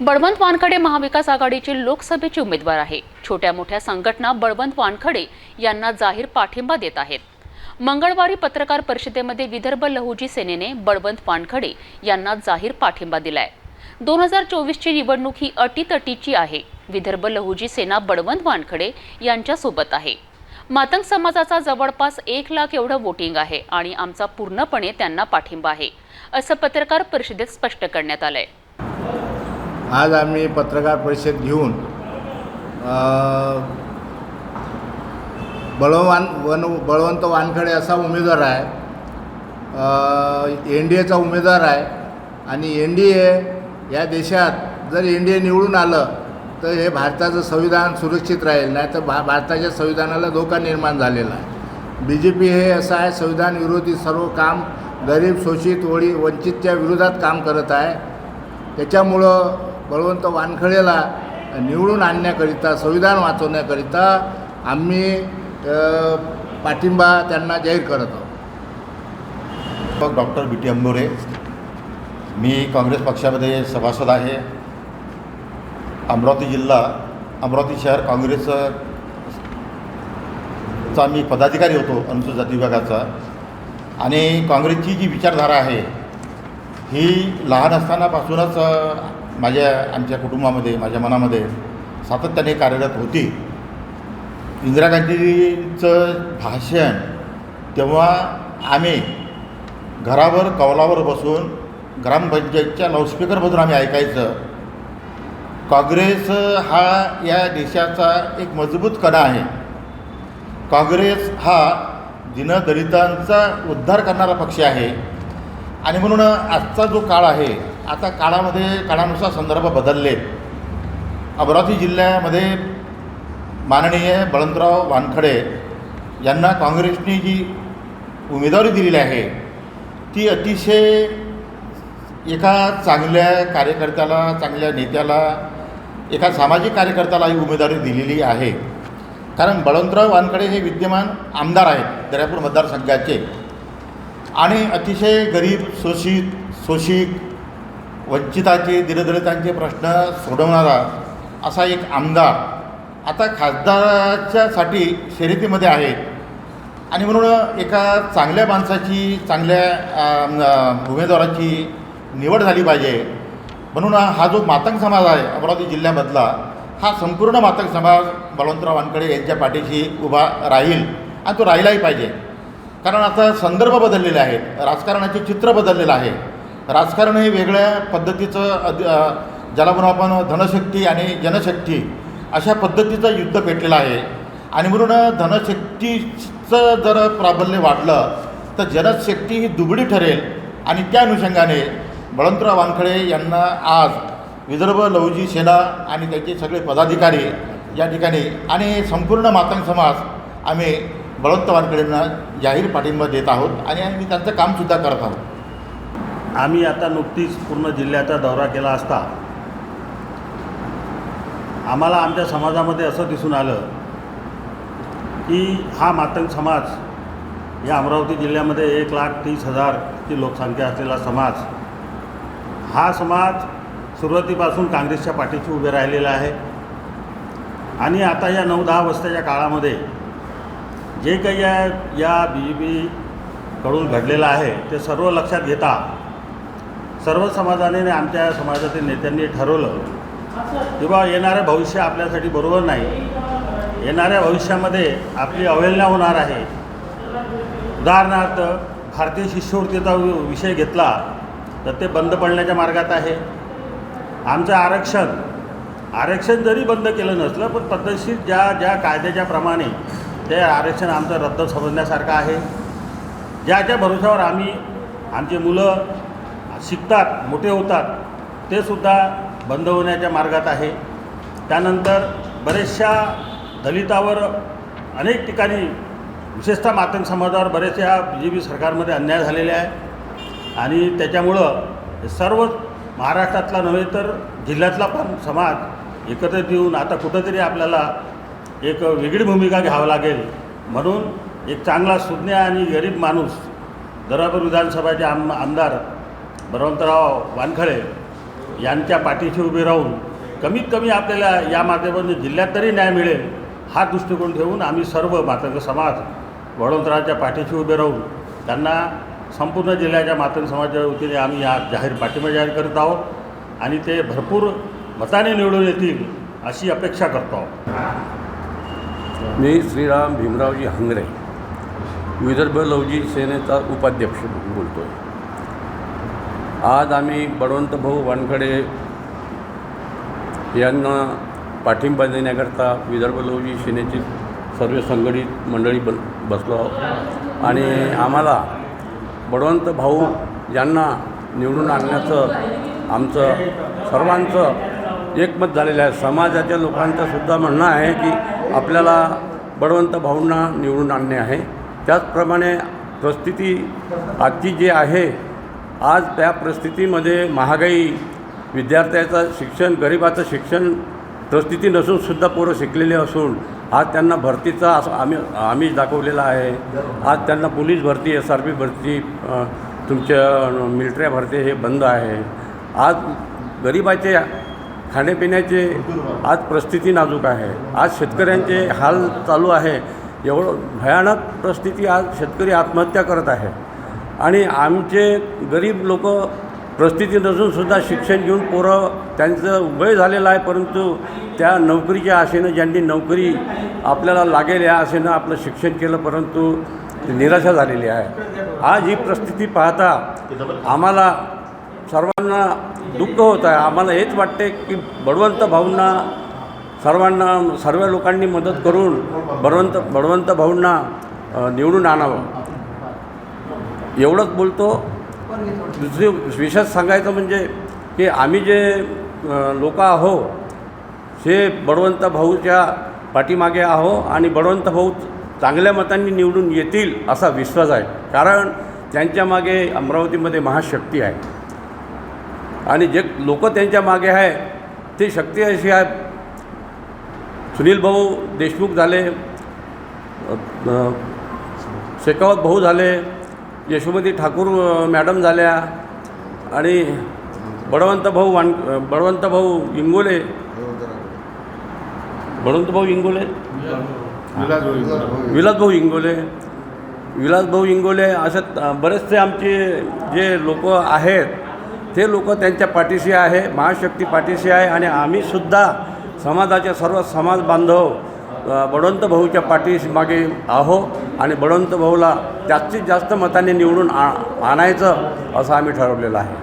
बळवंत वानखडे महाविकास आघाडीचे लोकसभेचे उमेदवार आहे छोट्या मोठ्या संघटना बळवंत वानखडे यांना जाहीर पाठिंबा देत आहेत. मंगळवारी पत्रकार परिषदेमध्ये विदर्भ लहुजी सेनेने बळवंत वानखडे यांना जाहीर पाठिंबा दिलाय. दोन हजार चोवीसची निवडणूक ही अटीतटीची आहे. विदर्भ लहुजी सेना बळवंत वानखडे यांच्यासोबत आहे. मातंग समाजाचा जवळपास एक लाख एवढं वोटिंग आहे आणि आमचा पूर्णपणे त्यांना पाठिंबा आहे असं पत्रकार परिषदेत स्पष्ट करण्यात आलंय. आज आम्ही पत्रकार परिषद घेऊन बळवान वन बळवंत वानखडे असा उमेदवार आहे. एन डी एचा उमेदवार आहे. आणि एन डी ए या देशात जर एन डी ए निवडून आलं तर हे भारताचं संविधान सुरक्षित राहील. नाही तर भा भारताच्या संविधानाला धोका निर्माण झालेला आहे. बी जे पी हे असं आहे संविधान विरोधी सर्व काम गरीब शोषित वळी वंचितच्या विरोधात काम करत आहे. त्याच्यामुळं बळवंत वानखळेला निवडून आणण्याकरिता संविधान वाचवण्याकरिता आम्ही पाठिंबा त्यांना जाहीर करत आहोत. डॉक्टर बी टी अंबोरे मी काँग्रेस पक्षामध्ये सभासद आहे. अमरावती जिल्हा अमरावती शहर काँग्रेसचा मी पदाधिकारी होतो अनुसूचित जाती विभागाचा. आणि काँग्रेसची जी विचारधारा आहे ही लहान असतानापासूनच माझ्या आमच्या कुटुंबामध्ये माझ्या मनामध्ये सातत्याने कार्यरत होती. इंदिरा गांधीचं भाषण तेव्हा आम्ही घरावर कौलावर बसून ग्रामपंचायतच्या लाऊडस्पीकरमधून आम्ही ऐकायचं. काँग्रेस हा या देशाचा एक मजबूत कणा आहे. काँग्रेस हा दिनदलितांचा उद्धार करणारा पक्ष आहे. आणि म्हणून आजचा जो काळ आहे आता काळामध्ये काळानुसार संदर्भ बदलले. अमरावती जिल्ह्यामध्ये माननीय बळंतराव वानखडे यांना काँग्रेसने जी उमेदवारी दिलेली आहे ती अतिशय एका चांगल्या कार्यकर्त्याला चांगल्या नेत्याला एका सामाजिक कार्यकर्त्याला ही उमेदवारी दिलेली आहे. कारण बळवंतराव वानखडे हे विद्यमान आमदार आहेत दर्यापूर मतदारसंघाचे. आणि अतिशय गरीब शोषित शोषित वंचिताचे दिनदलितांचे प्रश्न सोडवणारा असा एक आमदार आता खासदाराच्यासाठी शर्यतीमध्ये आहे. आणि म्हणून एका चांगल्या माणसाची चांगल्या उमेदवाराची निवड झाली पाहिजे. म्हणून हा जो मातंग समाज आहे अमरावती जिल्ह्यामधला हा संपूर्ण मातंग समाज बलवंतराव वानकडे यांच्या पाठीशी उभा राहील आणि तो राहिलाही पाहिजे. कारण आता संदर्भ बदललेले आहेत राजकारणाचे चित्र बदललेलं आहे. राजकारण हे वेगळ्या पद्धतीचं अद ज्याला म्हणून आपण धनशक्ती आणि जनशक्ती अशा पद्धतीचं युद्ध पेटलेलं आहे. आणि म्हणून धनशक्तीचं जर प्राबल्य वाढलं तर जनशक्ती ही दुबळी ठरेल. आणि त्या अनुषंगाने बळवंतराव वानखडे यांना आज विदर्भ लवजी सेना आणि त्याचे सगळे पदाधिकारी या ठिकाणी आणि संपूर्ण मातंग समाज आम्ही बळवंत वानखडेंना जाहीर पाठिंबा देत आहोत आणि आम्ही त्यांचं कामसुद्धा करत आहोत. आम्ही आता नुकतीच पूर्ण जिल्ह्याचा दौरा केला असता आम्हाला आमच्या समाजामध्ये असं दिसून आलं की हा मातंग समाज या अमरावती जिल्ह्यामध्ये एक लाख तीस हजारची लोकसंख्या असलेला समाज हा समाज सुरुवातीपासून काँग्रेसच्या पाठीशी उभे राहिलेला आहे. आणि आता या नऊ दहा वर्षाच्या काळामध्ये जे काही या या बी जे पीकडून घडलेलं आहे ते सर्व लक्षात घेता सर्व समाजाने आमच्या समाजातील नेत्यांनी ठरवलं की बा येणारं भविष्य आपल्यासाठी बरोबर नाही. येणाऱ्या भविष्यामध्ये आपली अवहेलना होणार आहे. उदाहरणार्थ भारतीय शिष्यवृत्तीचा वि- विषय घेतला तर ते बंद पडण्याच्या मार्गात आहे. आमचं आरक्षण आरक्षण जरी बंद केलं नसलं पण पद्धतशीर ज्या ज्या कायद्याच्या प्रमाणे ते आरक्षण आमचं रद्द समजण्यासारखं आहे. ज्याच्या भरोशावर आम्ही आमची मुलं शिकतात मोठे होतात ते सुद्धा बंद होण्याच्या मार्गात आहे. त्यानंतर बरेचशा दलितावर अनेक ठिकाणी विशेषतः मातंग समाजावर बरेचशा बी जे पी सरकारमध्ये अन्याय झालेले आहे आणि त्याच्यामुळं सर्व महाराष्ट्रातला नव्हे तर जिल्ह्यातला पण समाज एकत्रित येऊन आता कुठंतरी आपल्याला एक वेगळी भूमिका घ्यावं लागेल. म्हणून एक चांगला सुज्ञ आणि गरीब माणूस दरापूर विधानसभाचे आम आमदार बळवंतराव वानखळे यांच्या पाठीशी उभे राहून कमीत कमी आपल्याला या माध्यमातून जिल्ह्यात तरी न्याय मिळेल हा दृष्टिकोन ठेवून आम्ही सर्व मातंग समाज बळवंतरावच्या पाठीशी उभे राहून त्यांना संपूर्ण जिल्ह्याच्या मातंग समाजाच्या वतीने आम्ही या जाहीर पाठिंबा जाहीर करत आहोत आणि ते भरपूर मताने निवडून येतील अशी अपेक्षा करतो आहोत. मी श्रीराम भीमरावजी हंगरे विदर्भ लवजी सेनेचा उपाध्यक्ष बोलतो आहे आज आम्ही बळवंतभाऊ वानखडे यांना पाठिंबा देण्याकरता विदर्भ लवजी सेनेची सर्व संघटित मंडळी बन बसलो आहोत. आणि आम्हाला बळवंत भाऊ यांना निवडून आणण्याचं आमचं सर्वांचं एकमत झालेलं आहे. समाजाच्या लोकांचं सुद्धा म्हणणं आहे की आपल्याला बळवंत भाऊंना निवडून आणणे आहे. त्याचप्रमाणे परिस्थिती आजची जी आहे आज त्या परिस्थितीमध्ये महागाई विद्यार्थ्याचं शिक्षण गरिबाचं शिक्षण परिस्थिती नसूनसुद्धा पोरं शिकलेले असून आज त्यांना भरतीचा असं आम्ही आम्ही दाखवलेला आहे. आज त्यांना पोलीस भरती एस आर पी भरती तुमच्या मिलिटऱ्या भरती हे बंद आहे. आज गरिबाचे खाण्यापिण्याचे आज परिस्थिती नाजूक आहे. आज शेतकऱ्यांचे हाल चालू आहे. एवढं भयानक परिस्थिती आज शेतकरी आत्महत्या करत आहे. आणि आमचे गरीब लोक परिस्थिती नसूनसुद्धा शिक्षण घेऊन पोरं त्यांचं वय झालेलं आहे परंतु त्या नोकरीच्या आशेनं ज्यांनी नोकरी आपल्याला लागेल या आशेनं आपलं शिक्षण केलं परंतु निराशा झालेली आहे. आज ही परिस्थिती पाहता आम्हाला सर्वांना दुःख होत आहे. आम्हाला हेच वाटते की बळवंत भाऊंना सर्वांना सर्व लोकांनी मदत करून बळवंत बळवंत भाऊंना निवडून आणावं. एवढंच बोलतो. दुसरी विशेष सांगायचं म्हणजे की आम्ही जे लोक आहो हे बळवंत भाऊच्या पाठीमागे आहो आणि बळवंत भाऊ चांगल्या मतांनी निवडून येतील असा विश्वास आहे. कारण त्यांच्या मागे अमरावतीमध्ये महाशक्ती आहे. आणि जे लोक त्यांच्या मागे आहे ती शक्ती अशी आहे. सुनील भाऊ देशमुख झाले शेखावत शेकावत भाऊ झाले यशोमती ठाकूर मॅडम झाल्या आणि बळवंत भाऊ वान बळवंत भाऊ इंगोले. बळवंत भाऊ इंगोले? विलासभाऊ इंगोले. विलासभाऊ इंगोले असे बरेचसे आमचे जे लोक आहेत ते लोक त्यांच्या पाठीशी आहे महाशक्ती पाठीशी आहे आणि आम्हीसुद्धा समाजाचे सर्व समाज बांधव बडवंत बळवंत भाऊच्या पाठीशी मागे आहो आणि बळवंत भाऊला जास्तीत जास्त मताने निवडून आ आणायचं असं आम्ही ठरवलेलं आहे.